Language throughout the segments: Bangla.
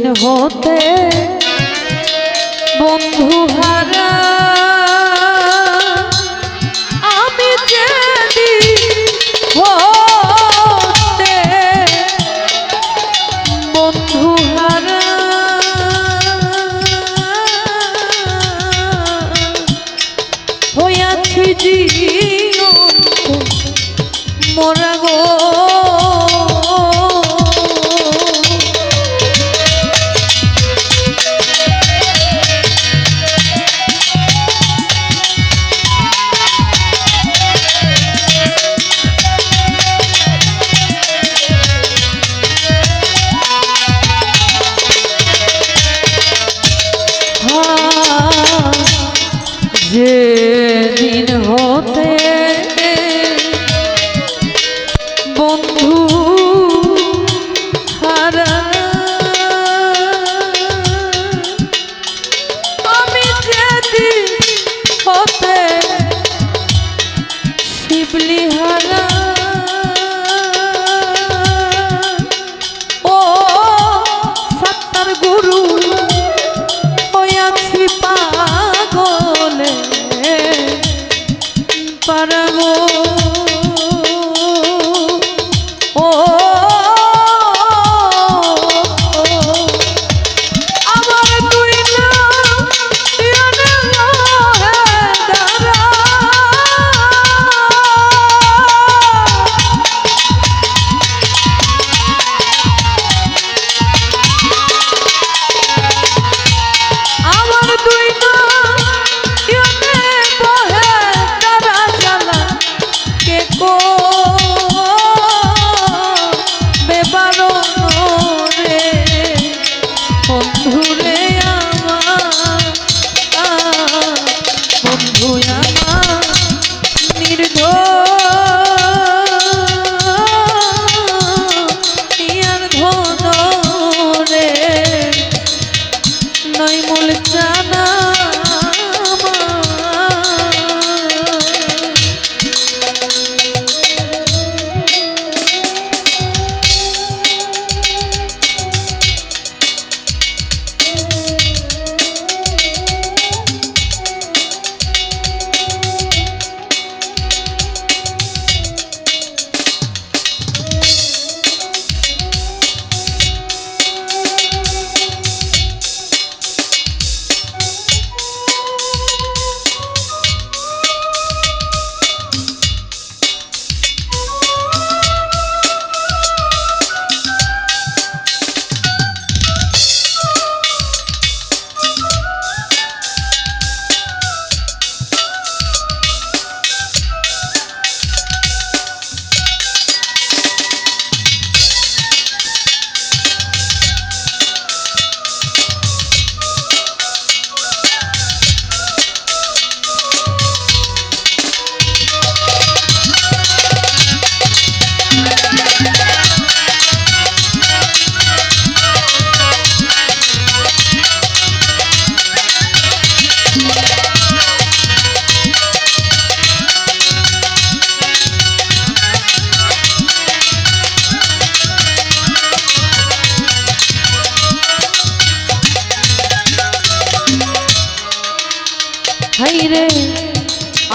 দিন হতে বন্ধু হারা আমি যেদিন হতে বন্ধু হারা হইয়াছি জীবন গো। শিবলি হারা ও সত্তর গুরু।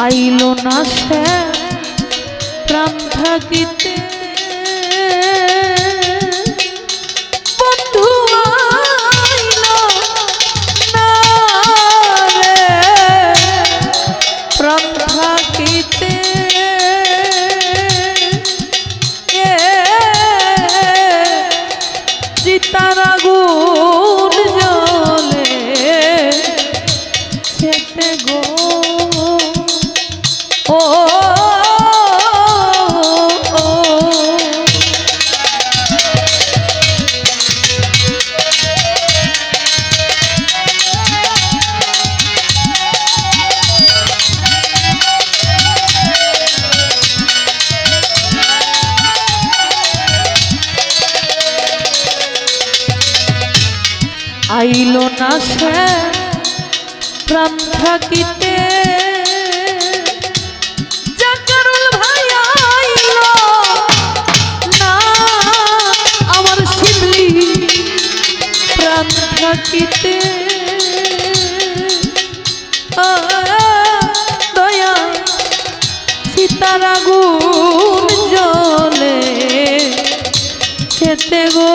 আইল না সে প্রাণ থাকিতে প্রাণ থাকিতে আমার শিবলি প্রাণ থাকিতে দয়া সীতারা গুণ জলে খেতে গো।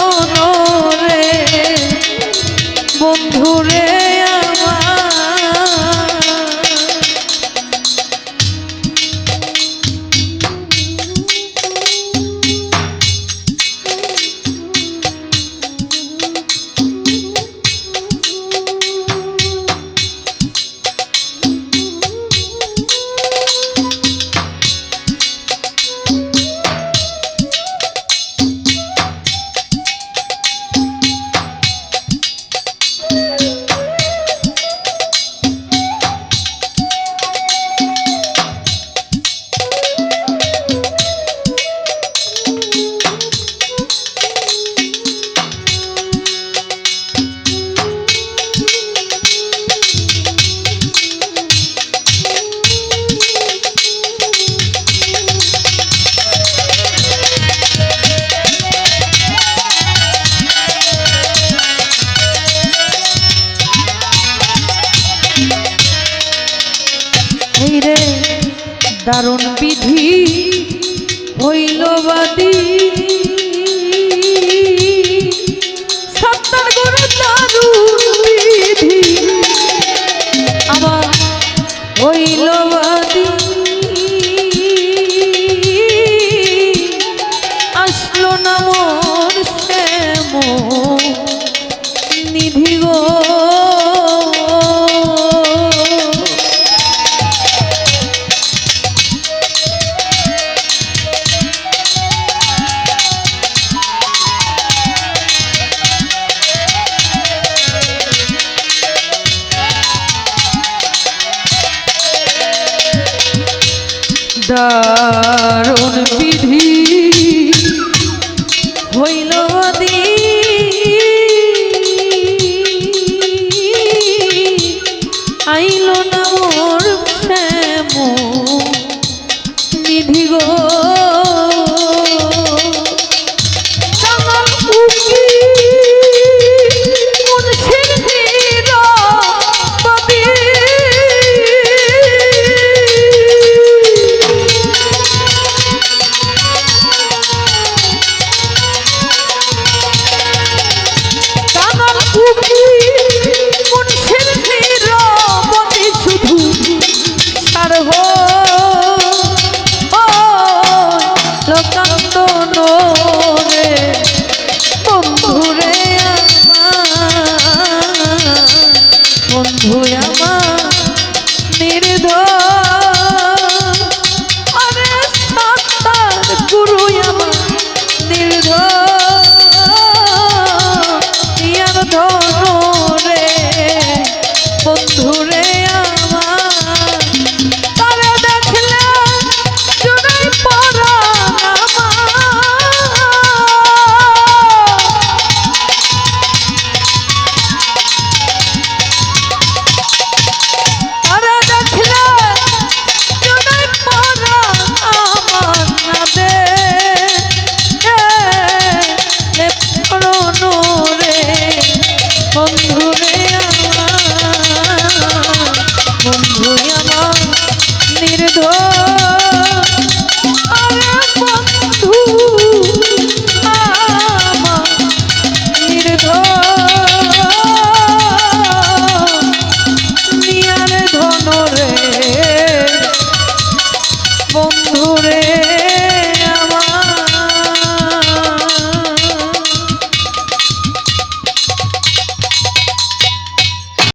শোনো ಸಂಸಾರ no.